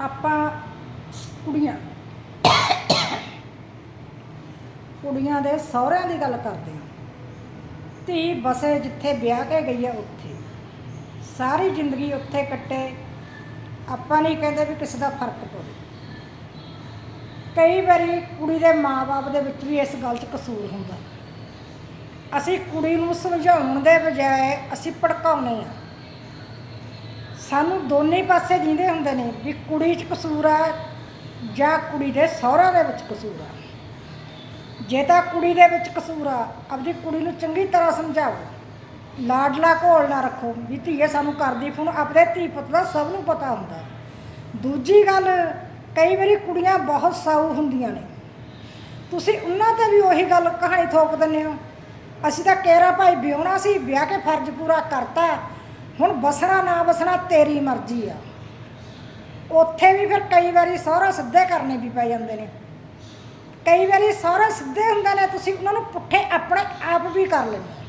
ਆਪਾਂ ਕੁੜੀਆਂ ਕੁੜੀਆਂ ਦੇ ਸਹੁਰਿਆਂ ਦੀ ਗੱਲ ਕਰਦੇ ਹਾਂ। ਧੀ ਬਸੇ ਜਿੱਥੇ ਵਿਆਹ ਕੇ ਗਈ ਹੈ ਉੱਥੇ। ਸਾਰੀ ਜ਼ਿੰਦਗੀ ਉੱਥੇ ਕੱਟੇ। ਆਪਾਂ ਨਹੀਂ ਕਹਿੰਦੇ ਵੀ ਕਿਸੇ ਦਾ ਫ਼ਰਕ ਪਵੇ। ਕਈ ਵਾਰੀ ਕੁੜੀ ਦੇ ਮਾਪੇ ਦੇ ਵਿੱਚ ਵੀ ਇਸ ਗੱਲ 'ਚ ਕਸੂਰ ਹੁੰਦਾ। ਅਸੀਂ ਕੁੜੀ ਨੂੰ ਸਮਝਾਉਣ ਦੇ ਬਜਾਏ ਅਸੀਂ ਭੜਕਾਉਂਦੇ ਆ। ਸਾਨੂੰ ਦੋਨੇ ਪਾਸੇ ਜਿੰਦੇ ਹੁੰਦੇ ਨੇ ਵੀ ਕੁੜੀ 'ਚ ਕਸੂਰ ਆ ਜਾਂ ਕੁੜੀ ਦੇ ਸਹੁਰਾ ਦੇ ਵਿੱਚ ਕਸੂਰ ਆ। ਜੇ ਤਾਂ ਕੁੜੀ ਦੇ ਵਿੱਚ ਕਸੂਰ ਆ, ਆਪਦੀ ਕੁੜੀ ਨੂੰ ਚੰਗੀ ਤਰ੍ਹਾਂ ਸਮਝਾਓ ਲਾਡਲਾ ਘੋਲ ਨਾ ਰੱਖੋ ਵੀ ਧੀਏ ਸਾਨੂੰ ਕਰਦੀ ਫੋਨ ਆਪਣੇ ਧੀ ਪੁੱਤ ਦਾ ਸਭ ਨੂੰ ਪਤਾ ਹੁੰਦਾ। ਦੂਜੀ ਗੱਲ, ਕਈ ਵਾਰੀ ਕੁੜੀਆਂ ਬਹੁਤ ਸਾਊ ਹੁੰਦੀਆਂ ਨੇ। ਤੁਸੀਂ ਉਹਨਾਂ ਤੇ ਵੀ ਉਹੀ ਗੱਲ ਕਹਾਣੀ ਥੋਪ ਦਿੰਦੇ ਹੋ। ਅਸੀਂ ਤਾਂ ਕੇਰਾ ਭਾਈ ਵਿਆਹਣਾ ਸੀ, ਵਿਆਹ ਕੇ ਫਰਜ਼ ਪੂਰਾ ਕਰਤਾ ਹੁਣ ਬਸਣਾ ਨਾ ਬਸਣਾ ਤੇਰੀ ਮਰਜ਼ੀ ਆ। ਉੱਥੇ ਵੀ ਫਿਰ ਕਈ ਵਾਰੀ ਸਹੁਰਾ ਸਿੱਧੇ ਕਰਨੇ ਵੀ ਪੈ ਜਾਂਦੇ ਨੇ। ਕਈ ਵਾਰੀ ਸਹੁਰਾ ਸਿੱਧੇ ਹੁੰਦੇ ਨੇ, ਤੁਸੀਂ ਉਹਨਾਂ ਨੂੰ ਪੁੱਠੇ ਆਪਣੇ ਆਪ ਵੀ ਕਰ ਲੈਂਦੇ।